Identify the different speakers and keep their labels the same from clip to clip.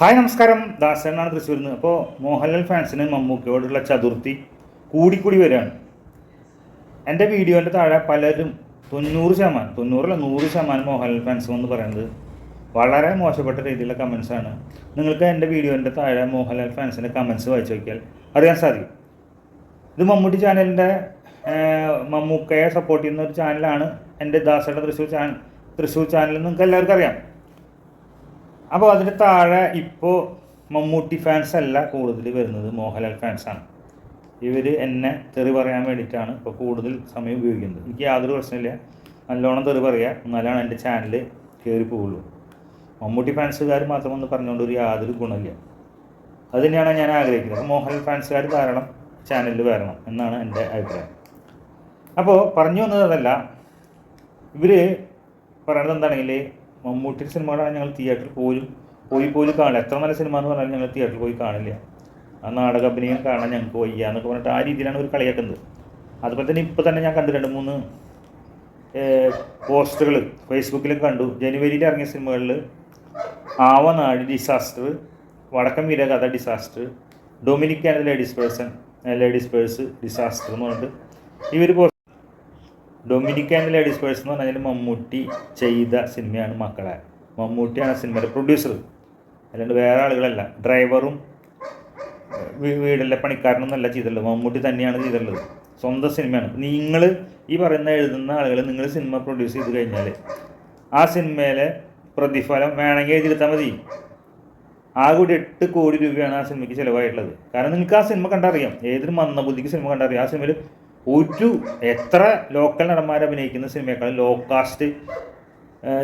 Speaker 1: Hi നമസ്കാരം. ദാസനാണ് തൃശ്ശൂരിൽ നിന്ന് അപ്പോൾ മോഹൻലാൽ ഫാൻസിന് മമ്മൂക്കയോടുള്ള ചതുർത്ഥി കൂടിക്കൂടി വരികയാണ്. എന്റെ വീഡിയോന്റെ താഴെ പലരും തൊണ്ണൂറ് ശതമാനം തൊണ്ണൂറല്ല നൂറ് ശതമാനം മോഹൻലാൽ ഫാൻസ് എന്ന് പറയുന്നത് വളരെ മോശപ്പെട്ട രീതിയിലുള്ള കമൻസാണ് നിങ്ങൾക്ക് എന്റെ വീഡിയോന്റെ താഴെ മോഹൻലാൽ ഫാൻസിന്റെ കമൻസ് വായിച്ചു നോക്കിയാൽ അറിയാൻ സാധിക്കും. ഇത് മമ്മൂട്ടി ചാനലിന്റെ മമ്മൂക്കയെ സപ്പോർട്ട് ചെയ്യുന്ന ഒരു ചാനലാണ് എന്റെ ദാസയുടെ തൃശ്ശൂർ ചാനൽ തൃശ്ശൂർ ചാനൽ നിങ്ങൾക്ക് എല്ലാവർക്കും അറിയാം. അപ്പോൾ അതിന് താഴെ ഇപ്പോൾ മമ്മൂട്ടി ഫാൻസ് അല്ല കൂടുതൽ വരുന്നത് മോഹൻലാൽ ഫാൻസാണ് ഇവർ എന്നെ തെറി പറയാൻ വേണ്ടിയിട്ടാണ് ഇപ്പോൾ കൂടുതൽ സമയം ഉപയോഗിക്കുന്നത്. എനിക്ക് യാതൊരു പ്രശ്നമില്ല നല്ലോണം തെറി പറയുക എന്നാലാണ് എന്റെ ചാനൽ കയറി പോവുള്ളൂ. മമ്മൂട്ടി ഫാൻസുകാർ മാത്രം ഒന്ന് പറഞ്ഞുകൊണ്ട് ഒരു യാതൊരു ഗുണമില്ല അത് തന്നെയാണ് ഞാൻ ആഗ്രഹിക്കുന്നത്. മോഹൻലാൽ ഫാൻസുകാർ ധാരാളം ചാനലിൽ വരണം എന്നാണ് എന്റെ അഭിപ്രായം. അപ്പോൾ പറഞ്ഞു വന്നത് അതല്ല ഇവർ പറയണത് എന്താണെങ്കിൽ മമ്മൂട്ടി സിനിമകളാണ് ഞങ്ങൾ തിയേറ്ററിൽ പോലും പോയി പോലും കാണില്ല എത്ര നല്ല സിനിമ എന്ന് പറഞ്ഞാൽ ഞങ്ങൾ തിയേറ്ററിൽ പോയി കാണില്ല. ആ നാടക അഭിനയം കാണാൻ ഞങ്ങൾക്ക് വയ്യ എന്നൊക്കെ പറഞ്ഞിട്ട് ആ രീതിയിലാണ് ഒരു കളിയാക്കുന്നത്. അതുപോലെ തന്നെ ഇപ്പോൾ തന്നെ ഞാൻ കണ്ടു രണ്ട് മൂന്ന് പോസ്റ്ററുകൾ ഫേസ്ബുക്കിലും കണ്ടു. ജനുവരിയിൽ ഇറങ്ങിയ സിനിമകളിൽ ആവനാട് disaster Vadakkan Veeragatha disaster Dominic and ladies person ladies purse disaster എന്ന് പറഞ്ഞിട്ട് ഈ post Dominic and ladies purse എന്ന് പറഞ്ഞാൽ മമ്മൂട്ടി ചെയ്ത സിനിമയാണ് മക്കളെ. മമ്മൂട്ടിയാണ് സിനിമയുടെ പ്രൊഡ്യൂസർ അല്ലാണ്ട് വേറെ ആളുകളല്ല. ഡ്രൈവറും വീടിലെ പണിക്കാരനൊന്നല്ല ചെയ്തിട്ടുള്ളത്. മമ്മൂട്ടി തന്നെയാണ് ചെയ്തിട്ടുള്ളത്. സ്വന്തം സിനിമയാണ്. നിങ്ങൾ ഈ പറയുന്ന എഴുതുന്ന ആളുകൾ നിങ്ങൾ സിനിമ പ്രൊഡ്യൂസ് ചെയ്ത് കഴിഞ്ഞാൽ ആ സിനിമയിലെ പ്രതിഫലം വേണമെങ്കിൽ എഴുതിയെടുത്താൽ മതി. ആ കൂടി എട്ട് കോടി രൂപയാണ് ആ സിനിമയ്ക്ക് ചിലവായിട്ടുള്ളത്. കാരണം നിങ്ങൾക്ക് ആ സിനിമ കണ്ടറിയാം. ഏതൊരു മന്ദബുദ്ധിക്ക് സിനിമ കണ്ടറിയാം. ആ സിനിമയിൽ ഒരു എത്ര ലോക്കൽ നടന്മാർ അഭിനയിക്കുന്ന സിനിമയേക്കാളും ലോ കാസ്റ്റ്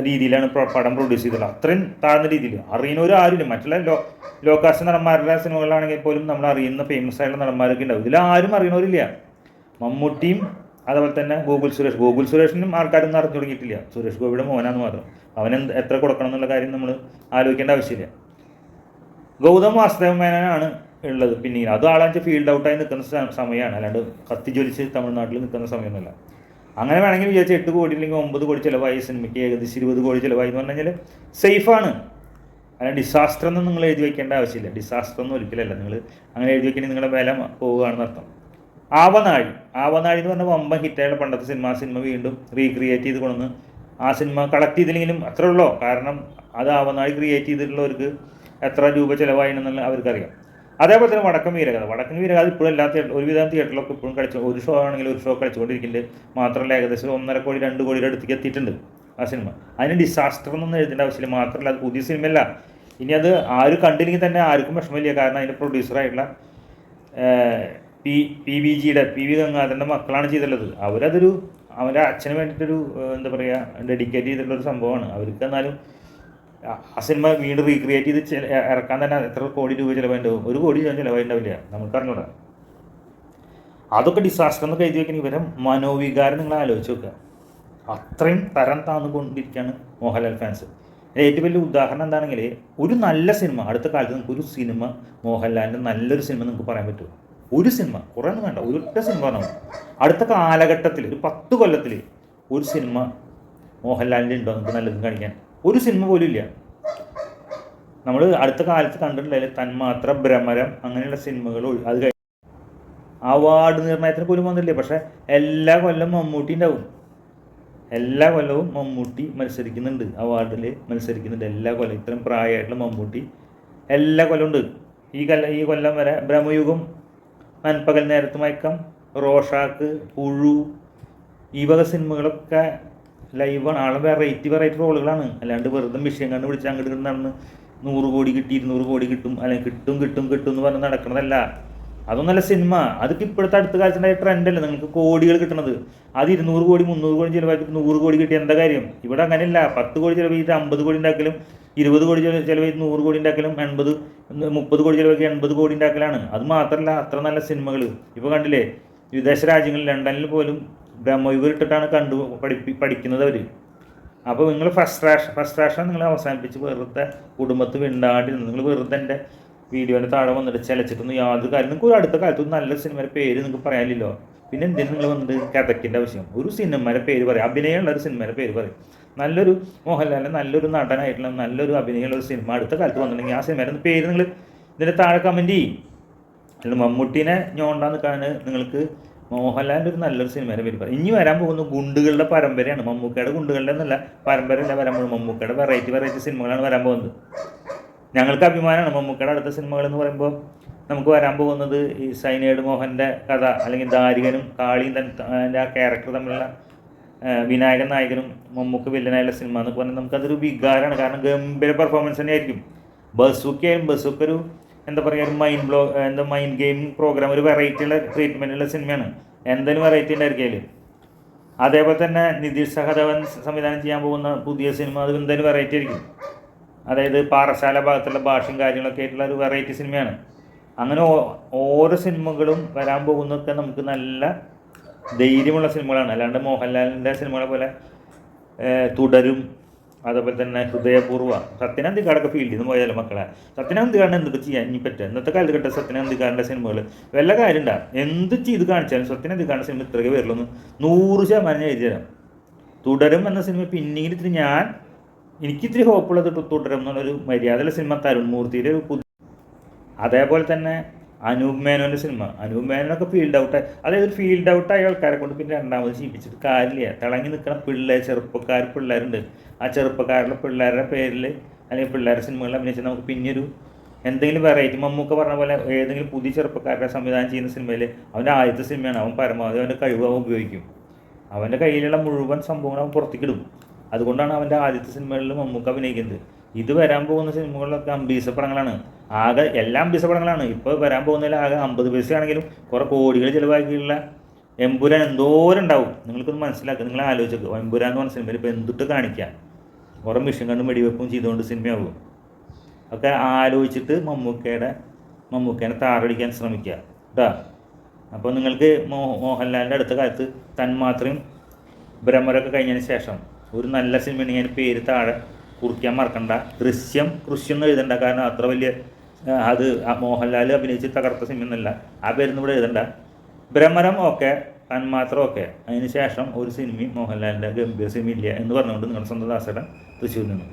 Speaker 1: രീതിയിലാണ് പടം പ്രൊഡ്യൂസ് ചെയ്തിട്ടുള്ളത്. അത്രയും താഴ്ന്ന രീതിയിൽ അറിയുന്നവർ ആരുമില്ല. മറ്റുള്ള ലോ ലോ കാസ്റ്റ് നടന്മാരുടെ സിനിമകളാണെങ്കിൽ പോലും നമ്മൾ അറിയുന്ന ഫേമസ് ആയിട്ടുള്ള നടന്മാരൊക്കെ ഉണ്ടാവും. ഇതിൽ ആരും അറിയണവരില്ല മമ്മൂട്ടിയും അതുപോലെ തന്നെ ഗോകുൽ സുരേഷ്. ഗോകുൽ സുരേഷിനും ആൾക്കാരൊന്നും അറിഞ്ഞു തുടങ്ങിയിട്ടില്ല. സുരേഷ് ഗോപിയുടെ മോനാന്ന് മാത്രം. അവൻ എത്ര കൊടുക്കണം എന്നുള്ള കാര്യം നമ്മൾ ആലോചിക്കേണ്ട ആവശ്യമില്ല. ഗൗതം വാസുദേവ മേനോനാണ് ഉള്ളത്. പിന്നെ അത് ആളാച്ച ഫീൽഡ് ഔട്ടായി നിൽക്കുന്ന സമയമാണ് അല്ലാണ്ട് കത്തി ജ്വലിച്ച് തമിഴ്നാട്ടിൽ നിൽക്കുന്ന സമയമൊന്നുമല്ല അങ്ങനെ വേണമെങ്കിൽ വിചാരിച്ച എട്ട് കോടി അല്ലെങ്കിൽ ഒമ്പത് കോടി ചിലവായി സിനിമയ്ക്ക് ഏകദേശം ഇരുപത് കോടി ചിലവായി എന്ന് പറഞ്ഞു കഴിഞ്ഞാൽ സേഫാണ് അല്ല ഡിസാസ്റ്റർ ഒന്നും നിങ്ങൾ എഴുതി വയ്ക്കേണ്ട ആവശ്യമില്ല. ഡിസാസ്റ്റർ ഒന്നും ഒരിക്കലല്ല. നിങ്ങൾ അങ്ങനെ എഴുതി വയ്ക്കണമെങ്കിൽ നിങ്ങളുടെ വില പോവുകയാണെന്ന് അർത്ഥം. ആവനാഴി. ആവനാഴി എന്ന് പറഞ്ഞാൽ വമ്പൻ ഹിറ്റായുള്ള പണ്ടത്തെ സിനിമ. സിനിമ വീണ്ടും റീക്രിയേറ്റ് ചെയ്ത് കൊണ്ടുവന്ന് ആ സിനിമ കളക്ട് ചെയ്തില്ലെങ്കിലും അത്രേ കാരണം അത് ആവനാഴി ക്രിയേറ്റ് ചെയ്തിട്ടുള്ളവർക്ക് എത്ര രൂപ ചിലവായി എന്നുള്ള അവർക്കറിയാം. അതേപോലെ തന്നെ വടക്കൻ വീരകഥ. വടക്കൻ വീരകഥ ഇപ്പോഴും എല്ലാ തിയേറ്റർ ഒരുവിധം തിയേറ്ററിലൊക്കെ ഇപ്പോഴും കളിച്ചു ഒരു ഷോ ആണെങ്കിലും ഒരു ഷോ കളിച്ചുകൊണ്ടിരിക്കുന്നുണ്ട്. മാത്രമല്ല ഏകദേശം ഒന്നര കോടി രണ്ട് കോടിയുടെ അടുത്തേക്ക് എത്തിയിട്ടുണ്ട് ആ സിനിമ. അതിന് ഡിസാസ്റ്റർ എന്നൊന്നും എഴുതേണ്ട ആവശ്യമില്ല. മാത്രമല്ല അത് പുതിയ സിനിമയല്ല. ഇനി അത് ആരും കണ്ടില്ലെങ്കിൽ തന്നെ ആർക്കും വിഷമമില്ല. കാരണം അതിന്റെ പ്രൊഡ്യൂസറായിട്ടുള്ള പി പി വി ജിയുടെ പി വി ഗംഗാധരന്റെ മക്കളാണ് ചെയ്തിട്ടുള്ളത്. അവരതൊരു അവന്റെ അച്ഛന് വേണ്ടിയിട്ടൊരു എന്താ പറയുക ഡെഡിക്കേറ്റ് ചെയ്തിട്ടുള്ള ഒരു സംഭവമാണ്. അവർക്ക് എന്നാലും ആ- സിനിമ വീണ്ടും റീക്രിയേറ്റ് ചെയ്ത് ഇറക്കാൻ തന്നെ എത്ര കോടി രൂപ ചിലവായിട്ടുണ്ടാവും ഒരു കോടി ചിലവായിട്ടുണ്ടാവില്ല നമുക്ക് അറിഞ്ഞൂടാ അതൊക്കെ ഡിസാസ്റ്റർ എന്നൊക്കെ എഴുതി വെക്കുന്ന ഇവരെ മനോവികാരം നിങ്ങൾ ആലോചിച്ച് നോക്കുക. അത്രയും തരം താന്നു കൊണ്ടിരിക്കുകയാണ് മോഹൻലാൽ ഫാൻസ് ഏറ്റവും വലിയ ഉദാഹരണം എന്താണെങ്കിൽ ഒരു നല്ല സിനിമ അടുത്ത കാലത്ത് നിങ്ങൾക്ക് ഒരു സിനിമ മോഹൻലാലിന്റെ നല്ലൊരു സിനിമ നിങ്ങൾക്ക് പറയാൻ പറ്റുമോ ഒരു സിനിമ കുറേ ഒന്നും വേണ്ട ഒരൊറ്റ സിനിമ പറഞ്ഞാൽ. അടുത്ത കാലഘട്ടത്തിൽ ഒരു പത്ത് കൊല്ലത്തിൽ ഒരു സിനിമ മോഹൻലാലിന്റെ ഉണ്ടോ? നിങ്ങൾക്ക് നല്ലതും കാണിക്കാൻ ഒരു സിനിമ പോലും ഇല്ല. നമ്മൾ അടുത്ത കാലത്ത് കണ്ടിട്ടില്ല തന്മാത്ര ഭ്രമരം അങ്ങനെയുള്ള സിനിമകൾ അത് കഴിഞ്ഞ് അവാർഡ് നിർണയത്തിന് പോലും വന്നില്ലേ പക്ഷേ എല്ലാ കൊല്ലം മമ്മൂട്ടി ഉണ്ടാവും. എല്ലാ കൊല്ലവും മമ്മൂട്ടി മത്സരിക്കുന്നുണ്ട്. അവാർഡിൽ മത്സരിക്കുന്നുണ്ട് എല്ലാ കൊല്ലം. ഇത്രയും പ്രായമായിട്ടുള്ള മമ്മൂട്ടി എല്ലാ കൊല്ലം ഉണ്ട്. ഈ കൊല്ലം ഈ കൊല്ലം വരെ ബ്രഹ്മയുഗം നൻപകൽ നേരത്ത് മയക്കം റോഷാക്ക് പുഴു ഈ വക സിനിമകളൊക്കെ ലൈവാണ് ആളെ വെറൈറ്റി വെറൈറ്റി റോളുകളാണ് അല്ലാണ്ട് വെറുതെ വിഷയം കണ്ട് വിളിച്ച് അങ്ങോട്ട് നടന്ന് നൂറ് കോടി കിട്ടി ഇരുന്നൂറ് കോടി കിട്ടും അല്ലെങ്കിൽ കിട്ടും കിട്ടും കിട്ടും എന്ന് പറഞ്ഞ് നടക്കണതല്ല. അതൊന്നല്ല സിനിമ അതൊക്കെ ഇപ്പോഴത്തെ അടുത്ത കാലത്തുണ്ടായ ട്രെൻഡല്ലേ നിങ്ങൾക്ക് കോടികൾ കിട്ടണത്. അത് ഇരുന്നൂറ് കോടി മുന്നൂറ് കോടി ചിലവാക്കിയിട്ട് നൂറ് കോടി കിട്ടിയ എന്താ കാര്യം? ഇവിടെ അങ്ങനെയല്ല. പത്ത് കോടി ചിലവാക്കിയിട്ട് അമ്പത് കോടി ഉണ്ടാക്കലും ഇരുപത് കോടി ചിലവ് ചിലവ് ചെയ്ത് നൂറ് കോടി ഉണ്ടാക്കലും എൺപത് മുപ്പത് കോടി ചിലവാക്കി എൺപത് കോടി ഉണ്ടാക്കലാണ്. അത് മാത്രമല്ല അത്ര നല്ല സിനിമകൾ ഇപ്പോൾ കണ്ടില്ലേ? വിദേശ രാജ്യങ്ങളിൽ ലണ്ടനിൽ പോലും ബ്രഹ്മയുഗം ഇട്ടിട്ടാണ് കണ്ടു പഠിപ്പി പഠിക്കുന്നത് അവർ അപ്പോൾ നിങ്ങൾ ഫസ്ട്രാഷൻ ഫസ്ട്രാഷൻ നിങ്ങൾ അവസാനിപ്പിച്ച് വെറുതെ കുടുംബത്ത് വിണ്ടാണ്ടിരുന്നു നിങ്ങൾ വെറുതെ എന്റെ വീഡിയോന്റെ താഴെ വന്നിട്ട് ചിലച്ചിട്ടൊന്നും യാതൊരു കാര്യം നിങ്ങൾക്ക് ഒരു അടുത്ത കാലത്ത് നല്ല സിനിമയുടെ പേര് നിങ്ങൾക്ക് പറയാനില്ലല്ലോ? പിന്നെ എന്തിനു നിങ്ങൾ വന്നിട്ട് കഥയ്ക്കേണ്ട ആവശ്യം. ഒരു സിനിമയുടെ പേര് പറയാം. അഭിനയമുള്ള ഒരു സിനിമയുടെ പേര് പറയും. നല്ലൊരു മോഹൻലാലിന്റെ നല്ലൊരു നടനായിട്ടുള്ള നല്ലൊരു അഭിനയമുള്ള ഒരു സിനിമ അടുത്ത കാലത്ത് വന്നിട്ടുണ്ടെങ്കിൽ ആ സിനിമയുടെ പേര് നിങ്ങൾ ഇതിന്റെ താഴെ കമന്റ് ചെയ്യും. മമ്മൂട്ടീനെ ഞോണ്ടാന്ന് കാണാൻ നിങ്ങൾക്ക് മോഹൻലാലിന്റെ ഒരു നല്ലൊരു സിനിമയുടെ പേര് പറയും ഇനി വരാൻ പോകുന്ന ഗുണ്ടുകളുടെ പരമ്പരയാണ്. മമ്മൂക്കയുടെ ഗുണ്ടുകളുടെ എന്നല്ല പരമ്പരയല്ല വരാൻ പോകുന്നത്. മമ്മൂക്കയുടെ വെറൈറ്റി വെറൈറ്റി സിനിമകളാണ് വരാൻ പോകുന്നത്. ഞങ്ങൾക്ക് അഭിമാനമാണ് മമ്മൂക്കയുടെ അടുത്ത സിനിമകൾ എന്ന് പറയുമ്പോൾ നമുക്ക് വരാൻ പോകുന്നത് ഈ സൈനേഡ് മോഹന്റെ കഥ അല്ലെങ്കിൽ ദാരികനും കാളിയും തൻ അതിന്റെ ആ ക്യാരക്ടർ തമ്മിലുള്ള വിനായകൻ നായകനും മമ്മൂക്ക് വില്ലനായുള്ള സിനിമ എന്ന് പറഞ്ഞാൽ നമുക്കതൊരു വികാരമാണ്. കാരണം ഗംഭീര പെർഫോമൻസ് തന്നെയായിരിക്കും. ആയിരിക്കും ബസുക്കൊരു എന്താ പറയുക ഒരു മൈൻഡ് ബ്ലോ എന്താ മൈൻഡ് ഗെയിം പ്രോഗ്രാം ഒരു വെറൈറ്റി ഉള്ള ട്രീറ്റ്മെന്റ് ഉള്ള സിനിമയാണ് എന്തായാലും വെറൈറ്റി ഉണ്ടായിരിക്കും അതേപോലെ തന്നെ നിതീഷ് സഹദേവൻ സംവിധാനം ചെയ്യാൻ പോകുന്ന പുതിയ സിനിമ അത് എന്തായാലും വെറൈറ്റി ആയിരിക്കും. അതായത് പാറശാല ഭാഗത്തുള്ള ഭാഷയും കാര്യങ്ങളൊക്കെ ആയിട്ടുള്ള ഒരു വെറൈറ്റി സിനിമയാണ് അങ്ങനെ ഓരോ സിനിമകളും വരാൻ പോകുന്നതൊക്കെ നമുക്ക് നല്ല ധൈര്യമുള്ള സിനിമകളാണ് അല്ലാണ്ട് മോഹൻലാലിന്റെ സിനിമകളെ പോലെ തുടരും അതേപോലെ തന്നെ ഹൃദയപൂർവ സത്യനന്ദിക്കാടൊക്കെ ഫീൽഡിൽ നിന്ന് പോയാലും മക്കളെ? സത്യനന്ദിക്കാടിന് എന്തൊക്കെ ചെയ്യാൻ ഇനി പറ്റുക ഇന്നത്തെ കാലത്ത് കിട്ടുക സത്യനന്ദിക്കാടിന്റെ സിനിമകൾ വല്ല കാര്യം ഉണ്ടാ എന്ത് ചെയ്ത് കാണിച്ചാലും സത്യനന്ദിക്കാടിന്റെ സിനിമ ഇത്രയൊക്കെ വരുള്ളൂ നൂറ് ശതമാനം എഴുതി തരാം തുടരും എന്ന സിനിമ പിന്നീട് ഇത്തിരി ഞാൻ എനിക്കിത്തിരി ഹോപ്പുള്ളത് തുടരും എന്നുള്ളൊരു മര്യാദയുള്ള സിനിമ തരുൺ മൂർത്തിയുടെ ഒരു അതേപോലെ തന്നെ അനൂപ് മേനോന്റെ സിനിമ അനൂപ് മേനോനൊക്കെ ഫീൽഡ് ഔട്ട് അതായത് ഫീൽഡ് ഔട്ട് ആയ ആൾക്കാരെ കൊണ്ട് പിന്നെ രണ്ടാമത് ജീവിച്ചിട്ട് കാര്യമില്ല. തിളങ്ങി നിൽക്കുന്ന പിള്ളേർ ചെറുപ്പക്കാർ പിള്ളേരുണ്ട്. ആ ചെറുപ്പക്കാരുടെ പിള്ളേരുടെ പേരിൽ അല്ലെങ്കിൽ പിള്ളേരുടെ സിനിമകളിൽ അഭിനയിച്ചാൽ നമുക്ക് പിന്നൊരു എന്തെങ്കിലും വെറൈറ്റി മമ്മൂക്ക പറഞ്ഞ പോലെ ഏതെങ്കിലും പുതിയ ചെറുപ്പക്കാരുടെ സംവിധാനം ചെയ്യുന്ന സിനിമയിൽ അവന്റെ ആദ്യത്തെ സിനിമയാണ് അവൻ പരമാവധി അവന്റെ കഴിവ് അവൻ ഉപയോഗിക്കും. അവന്റെ കയ്യിലുള്ള മുഴുവൻ സംഭവങ്ങൾ അവൻ പുറത്തേക്കിടും അതുകൊണ്ടാണ് അവന്റെ ആദ്യത്തെ സിനിമകളിൽ മമ്മൂക്ക അഭിനയിക്കുന്നത്. ഇത് വരാൻ പോകുന്ന സിനിമകളിലൊക്കെ അമ്പീസ പടങ്ങളാണ്. ആകെ എല്ലാം അമ്പീസ പടങ്ങളാണ്. ഇപ്പോൾ വരാൻ പോകുന്നതിൽ ആകെ അമ്പത് പൈസ ആണെങ്കിലും കുറേ കോടികൾ ചിലവാക്കിയുള്ള എമ്പുരാൻ എന്തോരം ഉണ്ടാവും നിങ്ങൾക്കൊന്ന് മനസ്സിലാക്കുക നിങ്ങൾ ആലോചിക്കുക എമ്പുരാൻ എന്ന് പറഞ്ഞ സിനിമയിൽ ഇപ്പോൾ എന്തിട്ട് കാണിക്കാം? കുറേ മിഷൻ കണ്ടും വെടിവെപ്പും ചെയ്തുകൊണ്ട് സിനിമയാവും. ഒക്കെ ആലോചിച്ചിട്ട് മമ്മൂക്കയുടെ മമ്മൂക്കേനെ താറടിക്കാൻ ശ്രമിക്കുക കേട്ടോ അപ്പോൾ നിങ്ങൾക്ക് മോ മോഹൻലാലിന്റെ അടുത്ത കാലത്ത് തന്മാത്രയും ബ്രഹ്മരൊക്കെ കഴിഞ്ഞതിന് ശേഷം ഒരു നല്ല സിനിമ ഞാൻ പേര് താഴെ കുറിക്കാൻ മറക്കണ്ട. ദൃശ്യം കൃഷ്യം എന്ന് എഴുതണ്ട. കാരണം അത്ര വലിയ അത് മോഹൻലാൽ അഭിനയിച്ച് തകർത്ത സിനിമയെന്നല്ല ആ പേരൊന്നും ഇവിടെ എഴുതണ്ട. ഭ്രമരം ഓക്കെ തന്മാത്രം ഓക്കെ. അതിന് ശേഷം ഒരു സിനിമയും മോഹൻലാലിന്റെ ഗംഭീര സിനിമ ഇല്ല എന്ന് പറഞ്ഞുകൊണ്ട് നിങ്ങളുടെ സ്വന്തം ദാസയുടെ തൃശ്ശൂരിൽ നിന്നും.